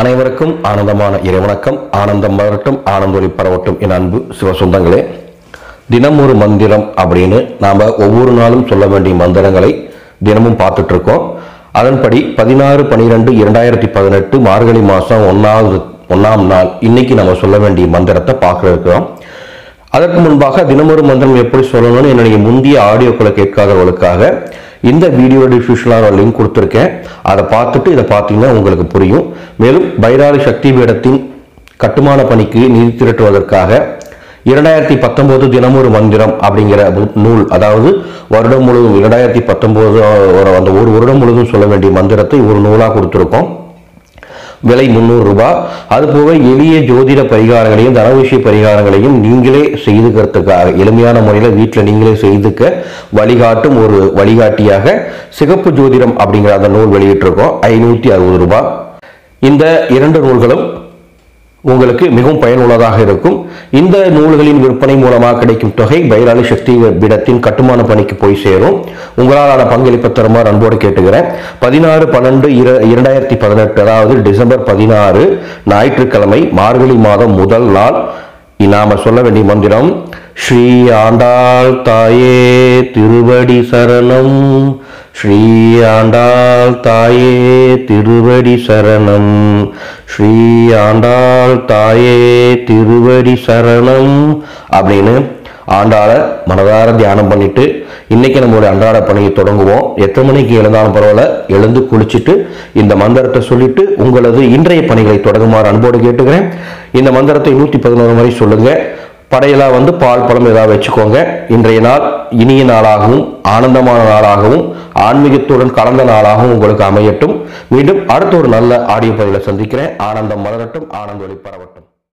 அனைவருக்கும் ஆனந்தமான இறைவணக்கம். ஆனந்தம் மலரட்டும் ஆனந்தொலி பரவட்டும் என் அன்பு சிவசொந்தங்களே தினம் ஒரு மந்திரம் அப்படின்னு நாம் ஒவ்வொரு நாளும் சொல்ல வேண்டிய மந்திரங்களை தினமும் பார்த்துட்ருக்கோம். அதன்படி பதினாறு பனிரெண்டு இரண்டாயிரத்தி பதினெட்டு மார்கழி மாதம் ஒன்றாவது ஒன்றாம் நாள் இன்னைக்கு நம்ம சொல்ல வேண்டிய மந்திரத்தை பார்க்க இருக்கிறோம் அதற்கு முன்பாக தினமொரு மந்திரம் எப்படி சொல்லணும்னு என்னுடைய முந்தைய ஆடியோக்களை கேட்காதவர்களுக்காக இந்த வீடியோ டிஸ்கிரிப்ஷனில் லிங்க் கொடுத்துருக்கேன். அதை பார்த்துட்டு இதை பார்த்தீங்கன்னா உங்களுக்கு புரியும். மேலும் பைராலி சக்தி பீடத்தின் கட்டுமான பணிக்கு நிதி திரட்டுவதற்காக இரண்டாயிரத்தி பத்தொம்போது தினமொரு மந்திரம் அப்படிங்கிற நூல் அதாவது வருடம் முழுவதும் இரண்டாயிரத்தி பத்தொம்போது அந்த ஒரு வருடம் முழுவதும் சொல்ல வேண்டிய மந்திரத்தை ஒரு நூலாக கொடுத்துருக்கோம். விலை முந்நூறு ரூபாய். அதுபோக எளிய ஜோதிட பரிகாரங்களையும் தனவிஷய பரிகாரங்களையும் நீங்களே செய்துக்கிறதுக்காக எளிமையான முறையில் வீட்டில் நீங்களே செய்துக்க வழிகாட்டும் ஒரு வழிகாட்டியாக சிகப்பு ஜோதிடம் அப்படிங்கிற அந்த நூல் வெளியிட்டிருக்கோம். ஐநூற்றி அறுபது ரூபாய். இந்த இரண்டு நூல்களும் உங்களுக்கு மிகவும் பயனுள்ளதாக இருக்கும். இந்த நூல்களின் விற்பனை மூலமாக கிடைக்கும் தொகை பைராளி சக்தி பீடத்தின் கட்டுமான பணிக்கு போய் சேரும். உங்களாலான பங்களிப்பு தருமாறு அன்போடு கேட்டுக்கிறேன். பதினாறு பன்னெண்டு இர இரண்டாயிரத்தி பதினெட்டு அதாவது டிசம்பர் பதினாறு ஞாயிற்றுக்கிழமை மார்கழி மாதம் முதல் நாள். நாம சொல்ல வேண்டிய மந்திரம் ஸ்ரீ ஆண்டாள் தாயே திருவடி சரணம். ஸ்ரீ ஆண்டாள் தாயே திருவடி சரணம். ஸ்ரீ ஆண்டாள் தாயே திருவடி சரணம். அப்படின்னு ஆண்டாளை மனதார தியானம் பண்ணிட்டு இன்னைக்கு நம்மளுடைய அன்றாட பணியை தொடங்குவோம். எத்தனை மணிக்கு எழுந்தாலும் பரவாயில்ல எழுந்து குளிச்சுட்டு இந்த மந்திரத்தை சொல்லிட்டு உங்களது இன்றைய பணிகளை தொடங்குமாறு அன்போடு கேட்டுக்கிறேன். இந்த மந்திரத்தை நூற்றி பதினோரு முறை சொல்லுங்கள் படையலா வந்து பால் பழம் ஏதாவது வச்சுக்கோங்க. இன்றைய நாள் இனிய நாளாகவும் ஆனந்தமான நாளாகவும் ஆன்மீகத்துடன் கலந்த நாளாகவும் உங்களுக்கு அமையட்டும். மீண்டும் அடுத்த ஒரு நல்ல ஆடியோ பதிவில் சந்திக்கிறேன். ஆனந்தம் மலரட்டும் ஆனந்த ஒளி பரவட்டும்.